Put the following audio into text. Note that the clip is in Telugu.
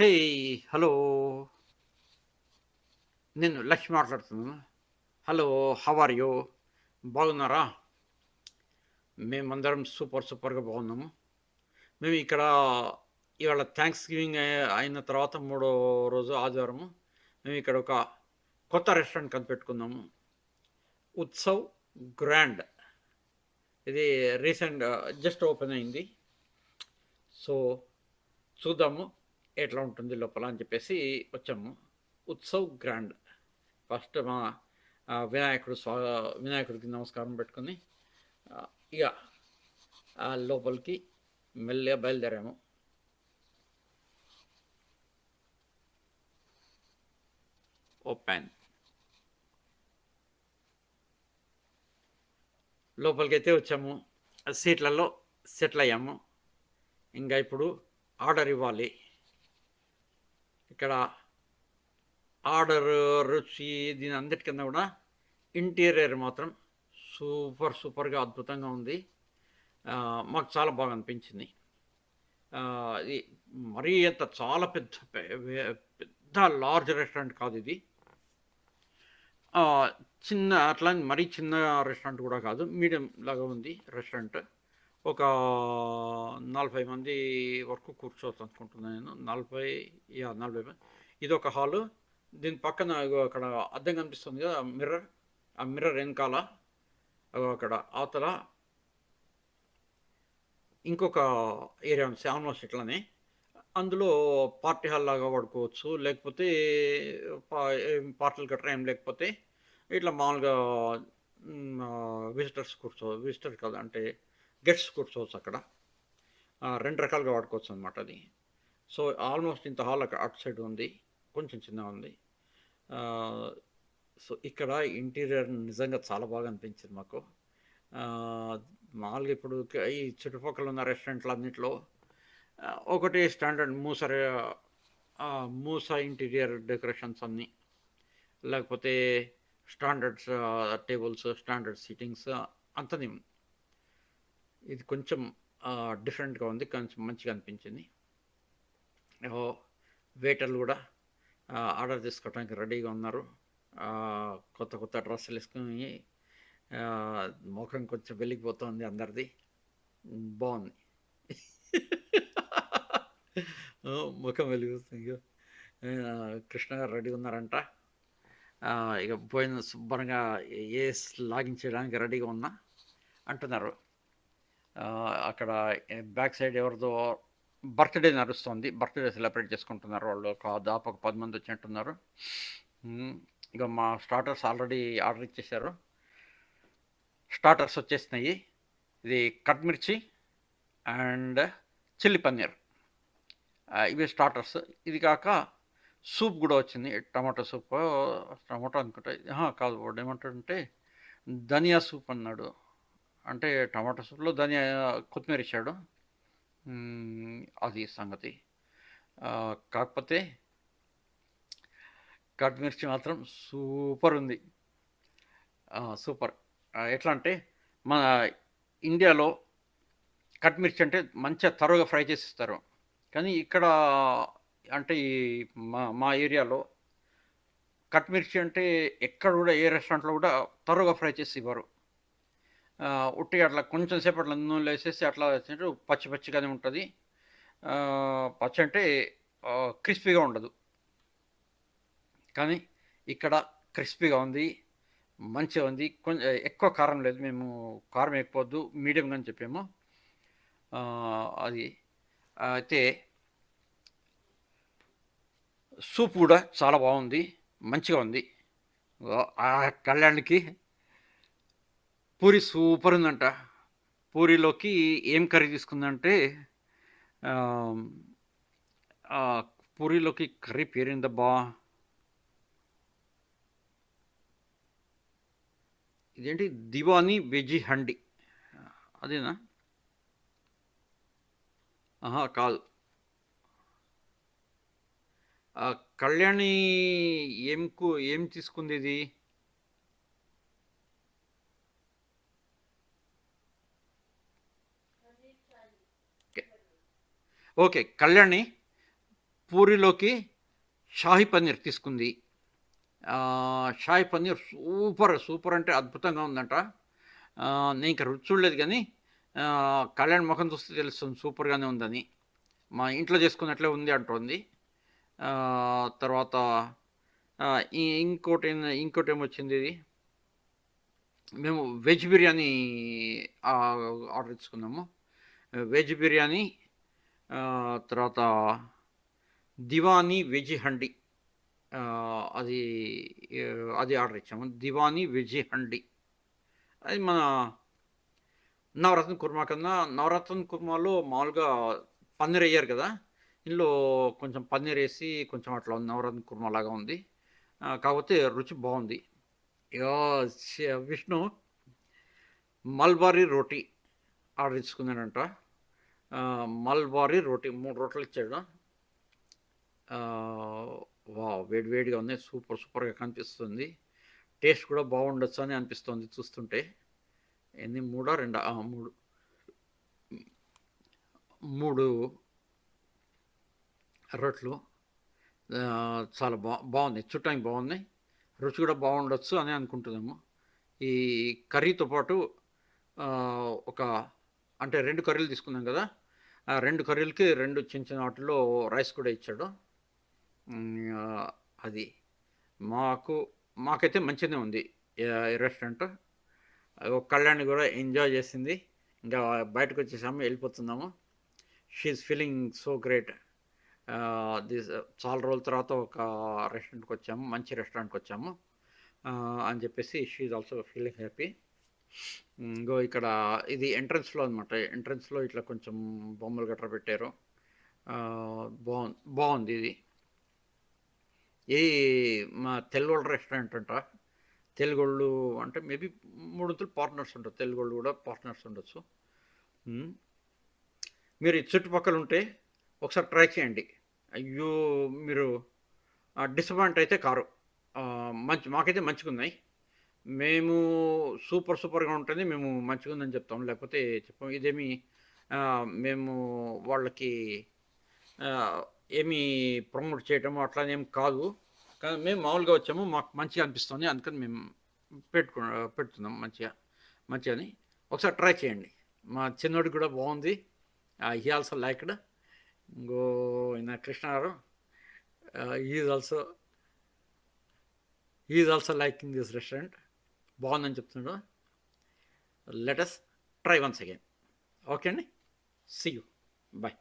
హే హలో నేను లక్ష్మి మాట్లాడుతున్నాను. హలో హవ్ ఆర్ యూ బాగున్నారా? మేమందరం సూపర్ సూపర్గా బాగున్నాము. మేము ఇక్కడ ఇవాళ థ్యాంక్స్ గివింగ్ అయిన తర్వాత మూడో రోజు ఆదివారము మేము ఇక్కడ ఒక కొత్త రెస్టారెంట్ కనిపెట్టుకున్నాము. ఉత్సవ్ గ్రాండ్ ఇది రీసెంట్ జస్ట్ ఓపెన్ అయింది. సో చూద్దాము. ఎట్లా ఉంటుంది లోపల అని చెప్పేసి వచ్చాము ఉత్సవ్ గ్రాండ్. ఫస్ట్ మా వినాయకుడు స్వా వినాయకుడికి నమస్కారం పెట్టుకుని ఇక లోపలికి మెల్లగా బయలుదేరాము. ఓపెన్. లోపలికి అయితే వచ్చాము. సీట్లలో సెటిల్ అయ్యాము. ఇంకా ఇప్పుడు ఆర్డర్ ఇవ్వాలి. ఇక్కడ ఆర్డర్ రుచి దీని అందరికన్నా కూడా ఇంటీరియర్ మాత్రం సూపర్ సూపర్గా అద్భుతంగా ఉంది. మాకు చాలా బాగా అనిపించింది. ఇది మరీ అంత చాలా పెద్ద పెద్ద లార్జ్ రెస్టారెంట్ కాదు ఇది. చిన్న అట్లా మరీ చిన్న రెస్టారెంట్ కూడా కాదు మీడియం లాగా ఉంది రెస్టారెంట్. ఒక నలభై మంది వరకు కూర్చోవచ్చు అనుకుంటున్నాను నేను. నలభై యా నలభై మంది. ఇది ఒక హాలు. దీని పక్కన అక్కడ అద్దం కనిపిస్తుంది కదా మిర్రర్. ఆ మిర్రర్ వెనకాల అక్కడ అవతల ఇంకొక ఏరియా ఉంది ఆల్మోస్ట్ ఇట్లానే అందులో పార్టీ హాల్ లాగా వాడుకోవచ్చు లేకపోతే పార్టీలు గట్రా ఏం లేకపోతే ఇట్లా మామూలుగా విజిటర్స్ కూర్చో విజిటర్ కదా అంటే గెస్ట్స్ కూర్చోవచ్చు అక్కడ. రెండు రకాలుగా వాడుకోవచ్చు అనమాట అది. సో ఆల్మోస్ట్ ఇంత హాల్ అక్కడ అటు సైడ్ ఉంది. కొంచెం చిన్నగా ఉంది. సో ఇక్కడ ఇంటీరియర్ నిజంగా చాలా బాగా అనిపించింది మాకు. మామూలుగా ఇప్పుడు ఈ చుట్టుపక్కల ఉన్న రెస్టారెంట్లు అన్నింటిలో ఒకటి స్టాండర్డ్ మూస మూస ఇంటీరియర్ డెకరేషన్స్ అన్నీ. లేకపోతే స్టాండర్డ్స్ టేబుల్స్ స్టాండర్డ్ సీటింగ్స్ అంతని ఇది కొంచెం డిఫరెంట్గా ఉంది. కొంచెం మంచిగా అనిపించింది. ఓ వెయిటర్లు కూడా ఆర్డర్ తీసుకోవడానికి రెడీగా ఉన్నారు. కొత్త కొత్త డ్రెస్సులు వేసుకుని ముఖం కొంచెం వెలిగిపోతుంది అందరిది. బాగుంది. ముఖం వెలిగిపోతుంది. కృష్ణ గారు రెడీ ఉన్నారంట. ఇక పోయిన శుభ్రంగా ఏ లాగించడానికి రెడీగా ఉన్నా అంటున్నారు. అక్కడ బ్యాక్ సైడ్ ఎవరిదో బర్త్డే నడుస్తుంది. బర్త్డే సెలబ్రేట్ చేసుకుంటున్నారు వాళ్ళు. ఒక దాపకు పది మంది వచ్చినట్టున్నారు. ఇక మా స్టార్టర్స్ ఆల్రెడీ ఆర్డర్ ఇచ్చేసారు స్టార్టర్స్ వచ్చేసినాయి. ఇది కట్ మిర్చి అండ్ చిల్లీ పన్నీర్. ఇవి స్టార్టర్స్. ఇది కాక సూప్ కూడా వచ్చింది. Tomato soup. టమాటో అనుకుంటా. కాదు. వాడు ఏమంటాడంటే ధనియా సూప్ అన్నాడు. అంటే టమాటా సూప్లో ధనియా కొత్తిమీర ఇచ్చాడు. అది సంగతి. కాకపోతే కట్మిర్చి మాత్రం సూపర్ ఉంది. సూపర్. ఎట్లా అంటే మన ఇండియాలో కట్మిర్చి అంటే మంచిగా తరువుగా ఫ్రై చేసి ఇస్తారు. కానీ ఇక్కడ అంటే ఈ మా మా ఏరియాలో కట్మిర్చి అంటే ఎక్కడ కూడా ఏ రెస్టారెంట్లో కూడా తరువుగా ఫ్రై చేసి ఇవ్వరు. ఉట్టిగా అట్లా కొంచెం సేపు అట్లా నూనెలో వేసేసి అట్లా వేసినట్టు పచ్చి పచ్చిగానే ఉంటుంది. పచ్చి అంటే క్రిస్పీగా ఉండదు. కానీ ఇక్కడ క్రిస్పీగా ఉంది మంచిగా ఉంది. కొంచెం ఎక్కువ కారం లేదు. మేము కారం ఎక్కువద్దు మీడియంగా అని చెప్పాము. అది. అయితే సూప్ కూడా చాలా బాగుంది మంచిగా ఉంది. ఆ కళ్యాణ్కి పూరి సూపర్ ఉందంట పూరిలోకి ఏం కర్రీ తీసుకుందంటే పూరిలోకి కర్రీ పేరేందబ్బా ఇదేంటి? దివానీ వెజీ హండి. అదేనా? ఆహా కాదు. కళ్యాణి ఏం కు- ఏం తీసుకుంది ఇది? ఓకే కళ్యాణి పూరిలోకి షాహీ పన్నీర్ తీసుకుంది. ఆ, షాహీ పన్నీర్ సూపర్ సూపర్ అంటే అద్భుతంగా ఉందంట. నేను ఇంకా రుచి చూడలేదు కానీ కళ్యాణ్ ముఖం చూస్తే తెలుస్తుంది సూపర్గానే ఉందని. మా ఇంట్లో చేసుకున్నట్లే ఉంది అంటుంది. తర్వాత ఇంకోటి ఇంకోటి ఏమొచ్చింది ఇది? మేము వెజ్ బిర్యానీ ఆర్డర్ ఇచ్చుకున్నాము. వెజ్ బిర్యానీ తర్వాత దివానీ వెజ్ హండి అది అది ఆర్డర్ ఇచ్చాము. దివానీ వెజ్ హండి అది మన నవరత్న కుర్మా కన్నా నవరత్న కుర్మాలో మామూలుగా పన్నీర్ వేయరు కదా? ఇందులో కొంచెం పన్నీర్ వేసి కొంచెం అట్లా నవరత్న కుర్మా లాగా ఉంది. కాకపోతే రుచి బాగుంది. విష్ణు మల్బారీ రోటీ ఆర్డర్ ఇచ్చుకున్నాడంట మల్బారీ రోటీ మూడు రొట్టెలు ఇచ్చాడు. వా వేడి వేడిగా ఉంది సూపర్ సూపర్గా కనిపిస్తుంది. టేస్ట్ కూడా బాగుండొచ్చు అని అనిపిస్తుంది చూస్తుంటే. ఎన్ని మూడా రెండా? మూడు. మూడు రొట్లు. చాలా బా బాగున్నాయి. చుట్టానికి బాగున్నాయి. రుచి కూడా బాగుండొచ్చు అని అనుకుంటున్నాము. ఈ కర్రీతో పాటు ఒక అంటే రెండు కర్రీలు తీసుకున్నాం కదా. రెండు కర్రీలకి రెండు చిన్న చిన్న వాటిలో రైస్ కూడా ఇచ్చాడు. అది మాకు మాకైతే మంచిగానే ఉంది. రెస్టారెంట్. ఒక కళ్యాణ్ కూడా ఎంజాయ్ చేసింది. ఇంకా బయటకు వచ్చేసాము వెళ్ళిపోతున్నాము. She feeling so great this చాలా రోజుల తర్వాత ఒక రెస్టారెంట్కి వచ్చాము మంచి రెస్టారెంట్కి వచ్చాము. అని చెప్పేసి షీఈ్ ఆల్సో ఫీలింగ్ హ్యాపీ ఇంకో ఇక్కడ ఇది ఎంట్రన్స్లో అనమాట ఎంట్రన్స్లో ఇట్లా కొంచెం బొమ్మలు గట్రా పెట్టారు. బాగుంది బాగుంది ఇది. ఇది మా తెలుగోళ్ళ రెస్టారెంట్ అంట. తెలుగోళ్ళు అంటే మేబీ మూడు పార్ట్నర్స్ ఉంటారు. తెలుగోళ్ళు కూడా పార్ట్నర్స్ ఉండొచ్చు. మీరు చుట్టుపక్కల ఉంటే ఒకసారి ట్రై చేయండి. అయ్యో మీరు డిసప్పాయింట్ అయితే కారు. మంచి మాకైతే మంచిగా ఉన్నాయి మేము సూపర్ సూపర్గా ఉంటుంది. మేము మంచిగా ఉందని చెప్తాం. లేకపోతే చెప్పాం. ఇదేమి మేము వాళ్ళకి ఏమి ప్రమోట్ చేయటము అట్లా ఏం కాదు. కానీ మేము మామూలుగా వచ్చాము. మాకు మంచిగా అనిపిస్తుంది. అందుకని మేము పెట్టుకు పెడుతున్నాం మంచిగా మంచిగా అని ఒకసారి ట్రై చేయండి. మా చిన్నోడికి కూడా బాగుంది. He also liked. ఇంకో ఈయన కృష్ణగారు is also is also liking this restaurant. బాగుందని చెప్తున్నాడు let us try once again okay అండి? See you bye